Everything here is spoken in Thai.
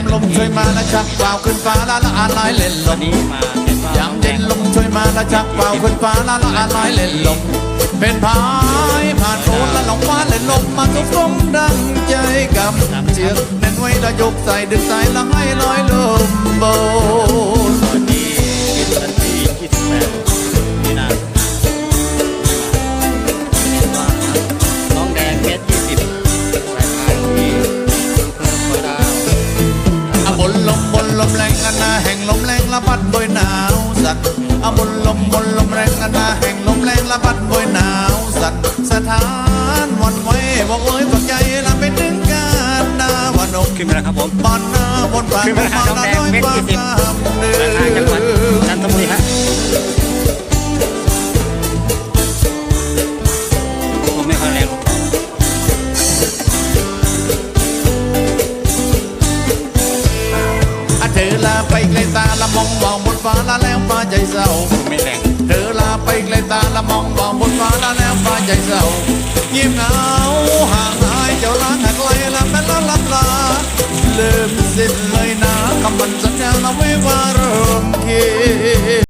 มลมช่วยมาละชักเปล่าขึ้นฟ้าละละอาลอยเล่นลมยามเย็นลมช่วยมาละชักเปล่าขึ้นฟ้าละละอาลอยเล่นลมเป็นพายผ่านโคนละลงฟ้าเล่นลมมาทุกลมดังใจกำเชือกเน้นไว้ละยกใส่ดึงใส่ละให้ลอยลม รงกันนาแห่งลมแรงละพัดบอยหนาวสัตว์อะบนลมบนลมแรงกันนาแห่งลมแรงละพัดบอยหนาวสัตว์สถานหวันไหวบอกเอ้ยฝักใจละเป็นหนึ่งการดาวานกขึ้นมาแล้วครับผมบ้านนาบนป่าขึ้นมาหาน้องแดงเม็ดยี่สิ อะเธอลาไปไกลตาละมองมองบนฟ้าละแล้วฟ้าใจเศร้าไม่แรงเธอลาไปไกลตาละมองมองบนฟ้าละแล้วฟ้าใจเศร้าเงียบเหงาห่างหายเจ้าล้างหักไหลละแม่ละลับลาลืมสิ้นเลยนะคำมันสัญญาเราไม่ว่าเริ่มคิด